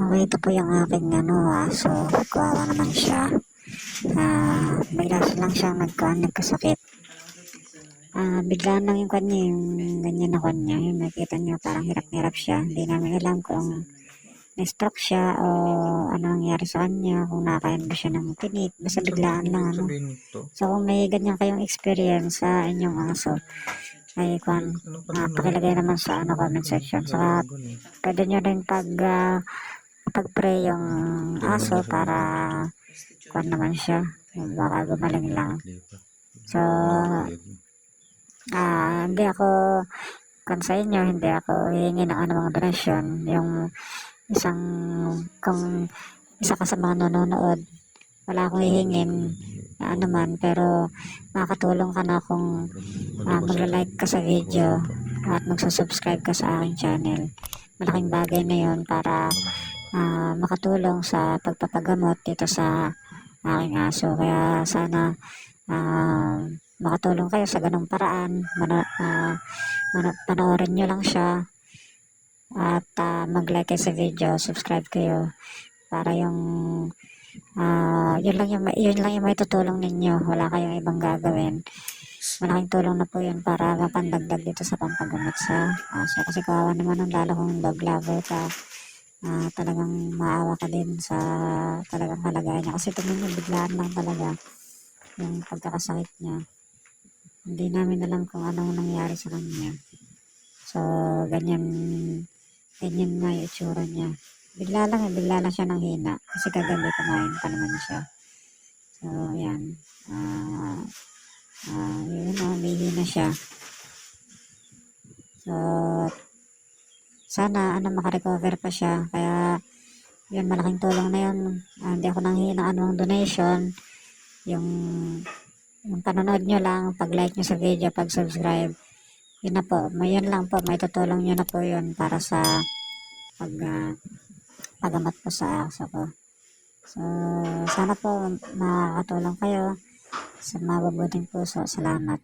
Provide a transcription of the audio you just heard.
Okay, ito po yung aking ano, aso. Kawawa naman siya. Ah, bigla lang siyang nagkuhan, nagkasakit. Ah, bigla lang yung kanya, yung ganyan na kanya. Yung nakita niyo, parang hirap-hirap siya. Hindi namin alam kung na-stroke siya o ano nangyari sa kanya, kung nakain ba siya ng tinik. Basta biglaan lang ano. So kung may ganyan kayong experience sa inyong aso, ay kwan, Ano ah, naman? pakilagay naman sa ano comment section. Saka pwede nyo rin pag ah, pag-pray yung aso para kwan naman siya. Baka gumaling lang. So, ah hindi ako kung sa inyo, hindi ako hihingi ng anumang donasyon. Yung isang, kung isa ka sa mga nanonood, wala akong hihingin na ano man, pero makakatulong ka na kung ah, magla-like ka sa video at magsusubscribe ka sa aking channel. Malaking bagay na yun para ah, makatulong sa pagpapagamot dito sa aking aso. Kaya sana ah, makatulong kayo sa ganong paraan. Mana, ah, mana, panoorin nyo lang siya at ah, mag-like kayo sa video, subscribe kayo para yung ah, yun lang yung yun lang yung may tutulong ninyo. Wala kayong ibang gagawin. Malaking tulong na po yun para mapandagdag dito sa pampagamot sa aso. Kasi kawawa naman ng lalo kung dog lover ka. Ah, talagang maawa ka din sa talagang kalagayan niya. Kasi tingnan niyo, biglaan lang talaga yung pagkakasakit niya. Hindi namin alam kung anong nangyari sa kanya. So, ganyan, ganyan na yung itsura niya. Bigla lang, bigla lang siya nang hina. Kasi kagabi kumain pa naman siya. So, yan. Ah, ah, yun o, may hina siya. So, sana, ano, makarecover pa siya. Kaya, yun, malaking tulong na yun. Ah, hindi ako nanghihingi ng anong donation. Yung, yung panonood nyo lang, pag-like nyo sa video, pag-subscribe. Yun na po, yun lang po, may tutulong nyo na po yun para sa pag, ah, pagamat po sa aso ko. So, sana po makakatulong kayo sa mabubuting puso. Salamat.